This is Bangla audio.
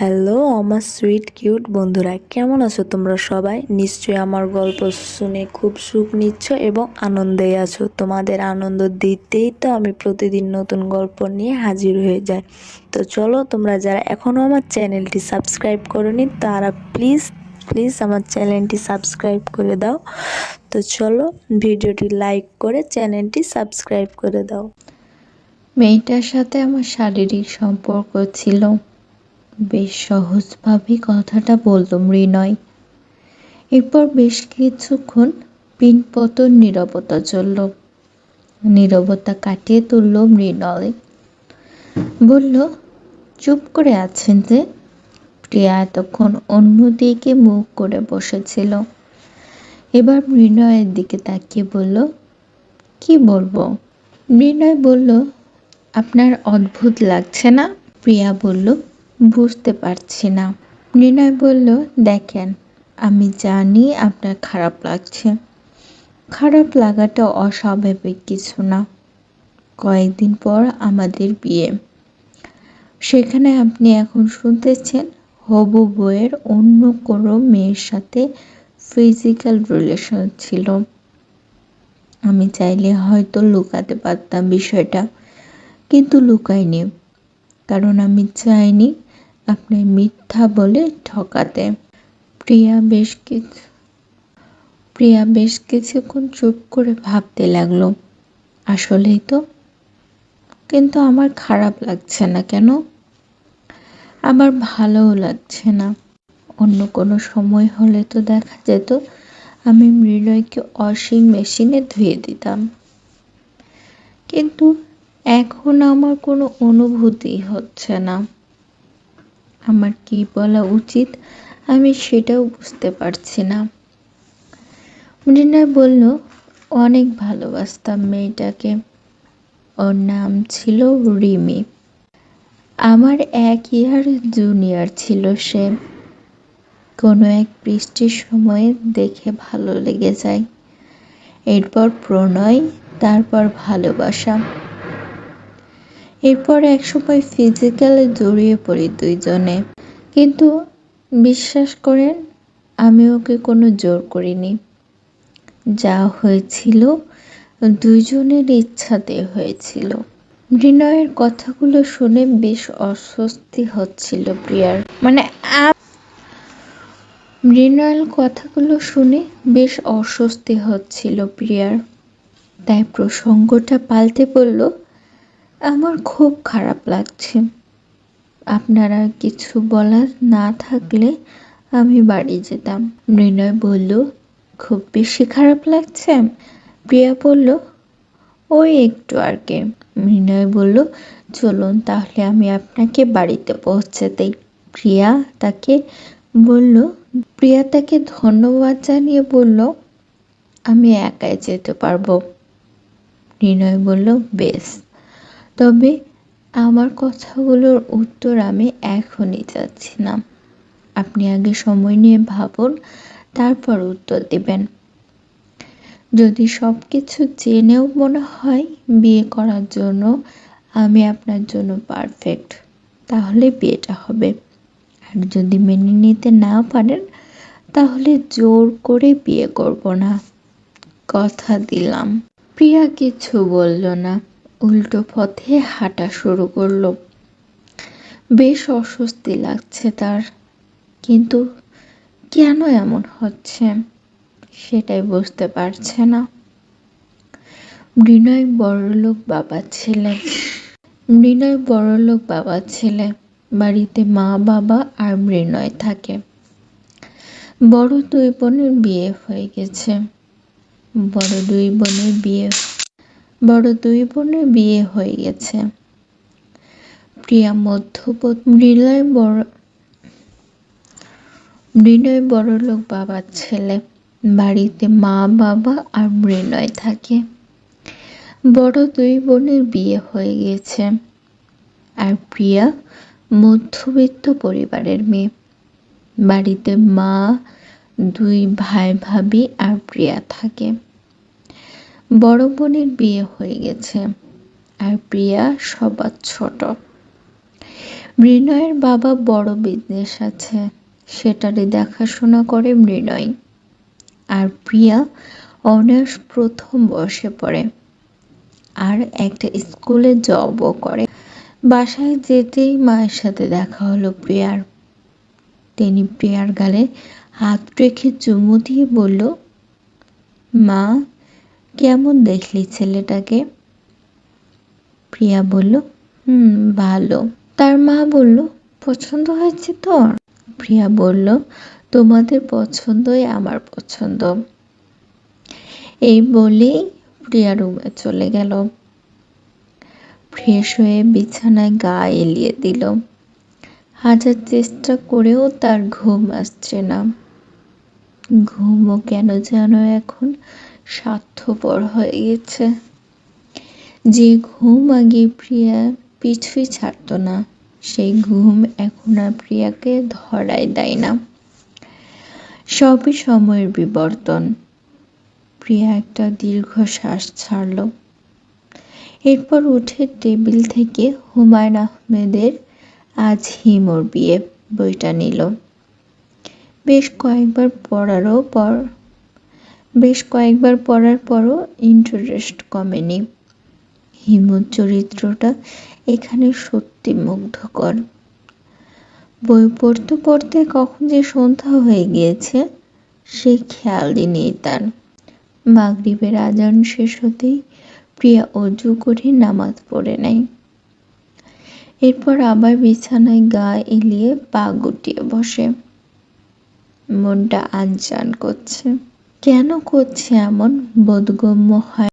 হ্যালো, আমার সুইট কিউট বন্ধুরা, কেমন আছো তোমরা সবাই? নিশ্চয়ই আমার গল্প শুনে খুব সুখ নিচ্ছ এবং আনন্দে আছো। তোমাদের আনন্দ দিতেই তো আমি প্রতিদিন নতুন গল্প নিয়ে হাজির হয়ে যাই। তো চলো, তোমরা যারা এখনও আমার চ্যানেলটি সাবস্ক্রাইব করনি, তারা প্লিজ প্লিজ আমার চ্যানেলটি সাবস্ক্রাইব করে দাও। তো চলো, ভিডিওটি লাইক করে চ্যানেলটি সাবস্ক্রাইব করে দাও। মেয়েটার সাথে আমার শারীরিক সম্পর্ক ছিল। বেশ সহজভাবেই কথাটা বলল মৃণয়। এরপর বেশ কিছুক্ষণ পিনপতন নীরবতা চলল। নীরবতা কাটিয়ে তুলল মৃণয়। বলল, চুপ করে আছেন যে? প্রিয়া এতক্ষণ অন্যদিকে মুখ করে বসেছিল। এবার মৃণয়ের দিকে তাকিয়ে বলল, কি বলব? মৃণয় বলল, আপনার অদ্ভুত লাগছে না? প্রিয়া বলল বুঝতে পারছি না। মৃণয় বলল, দেখেন, আমি জানি আপনার খারাপ লাগছে। খারাপ লাগাটা অস্বাভাবিক কিছু না। কয়েকদিন পর আমাদের বিয়ে। সেখানে আপনি এখন শুনতেছেন হবু বইয়ের অন্য কোনো মেয়ের সাথে ফিজিক্যাল রিলেশন ছিল। আমি চাইলে হয়তো লুকাতে পারতাম বিষয়টা, কিন্তু লুকাইনি। কারণ আমি চাইনি আপনি মিথ্যা বলে ঠকাতে। প্রিয়া বেশ কিছু, প্রিয়া বেশ কিছুক্ষণ চুপ করে ভাবতে লাগল। আসলেই তো। কিন্তু আমার খারাপ লাগছে না কেন? আমার ভালোও লাগছে না। অন্য কোনো সময় হলে তো দেখা যেত, আমি মৃণয়কে অসীম মেশিনে ধুয়ে দিতাম। কিন্তু এখন আমার কোনো অনুভূতি হচ্ছে না। আমার কি বলা উচিত? আমি সেটাও বুঝতে পারছি না। মৃণাল বলল, অনেক ভালোবাসতাম মেয়েটাকে। ওর নাম ছিল রিমি। আমার এক ইয়ার জুনিয়র ছিল সে। কোনো এক বৃষ্টির সময়ে দেখে ভালো লেগে যায়। এরপর প্রণয়, তারপর ভালোবাসা। এরপর একসময় ফিজিক্যালে জড়িয়ে পড়ি দুইজনে। কিন্তু বিশ্বাস করেন, আমি ওকে কোনো জোর করিনি। যা হয়েছিল, দুইজনের ইচ্ছাতে হয়েছিল। মৃণয়ের কথাগুলো শুনে বেশ অস্বস্তি হচ্ছিল প্রিয়ার। মানে মৃণয়ের কথাগুলো শুনে বেশ অস্বস্তি হচ্ছিল প্রিয়ার। তাই প্রসঙ্গটা পাল্টে বলল আমার খুব খারাপ লাগছে। আপনারা কিছু বলার না থাকলে আমি বাড়ি যেতাম। মৃণয় বলল, খুব বেশি খারাপ লাগছে? প্রিয়া বলল, ওই একটু আর কি। মৃণয় বলল, চলুন তাহলে আমি আপনাকে বাড়িতে পৌঁছে দেই। প্রিয়া তাকে বলল, প্রিয়া তাকে ধন্যবাদ জানিয়ে বলল, আমি একাই যেতে পারব। নির্ণয় বলল, বেশ। তবে আমার কথাগুলোর উত্তর আমি এখনই যাচ্ছি না। আপনি আগে সময় নিয়ে ভাবুন, তারপর উত্তর দেবেন। যদি সব কিছু জেনেও মনে হয় বিয়ে করার জন্য আমি আপনার জন্য পারফেক্ট তাহলে বিয়েটা হবে। আর যদি মেনে নিতে না পারেন, তাহলে জোর করে বিয়ে করব না। কথা দিলাম। প্রিয়া কিছু বলল না। উল্টো পথে হাঁটা শুরু করল। বেশ অস্বস্তি লাগছে তার, কিন্তু কেন এমন হচ্ছে সেটাই বুঝতে পারছে না। মৃণয় বড়লোক বাবা ছেলে। মৃণয় বড়লোক বাবা ছেলে। বাড়িতে মা, বাবা আর মৃণয় থাকে। বড় দুই বোনের বিয়ে হয়ে গেছে। বড় দুই বোনের বিয়ে বড় দুই বোনের বিয়ে হয়ে গেছে। প্রিয়া মধ্যপত মৃণয় বড় মৃণয় বড়লোক বাবার ছেলে। বাড়িতে মা, বাবা আর মৃণয় থাকে। বড় দুই বোনের বিয়ে হয়ে গেছে। আর প্রিয়া মধ্যবিত্ত পরিবারের মেয়ে। বাড়িতে মা, দুই ভাই, ভাবি আর প্রিয়া থাকে। বড় বোনের বিয়ে হয়ে গেছে আর প্রিয়া সবার ছোট। মৃণয়ের বাবা বড় বিজনেস আছে সেটারই দেখাশোনা করে মৃণয়। আর প্রিয়া অনার্স প্রথম বর্ষে পড়ে আর একটা স্কুলে জবও করে। বাসায় যেতেই মায়ের সাথে দেখা হলো প্রিয়ার। তিনি প্রিয়ার গালে হাত রেখে চুমু দিয়ে বলল, মা কেমন দেখলি ছেলেটাকে? প্রিয়া বলল, হুম, ভালো। তার মা বলল, পছন্দ হয়েছে তোর? প্রিয়া বলল, তোমাদের পছন্দই আমার পছন্দ। এই বলেই প্রিয়া রুমে চলে গেল। ফ্রেশ হয়ে বিছানায় গা এলিয়ে দিল। হাজার চেষ্টা করেও তার ঘুম আসছে না। ঘুমও কেন যেন এখন? স্বার্থপর হয়ে গেছে। যে ঘুম আগে প্রিয়া পিছুই ছাড়তো না, সেই ঘুম এখন আর প্রিয়াকে ধরাই দেয় না। সবই সময়ের বিবর্তন। প্রিয়া একটা দীর্ঘশ্বাস ছাড়ল। এরপর উঠে টেবিল থেকে হুমায়ুন আহমেদের আজ হিমোর বিয়ে বইটা নিল। বেশ কয়েকবার পড়ারও পর, বেশ কয়েকবার পড়ার পরও ইন্টারেস্ট কমেনি। হিমুর চরিত্রটা এখানে সত্যি মুগ্ধকর। বই পড়তে পড়তে কখন যে সন্ধ্যা হয়ে গিয়েছে, সে খেয়ালই নেই তার। মাগরিবের আজান শেষ হতেই প্রিয়া অজু করে নামাজ পড়ে নেয়। এরপর আবার বিছানায় গা এলিয়ে পা গুটিয়ে বসে। মনটা আনচান করছে। কেন করছে এমন বোধগম্য হয়?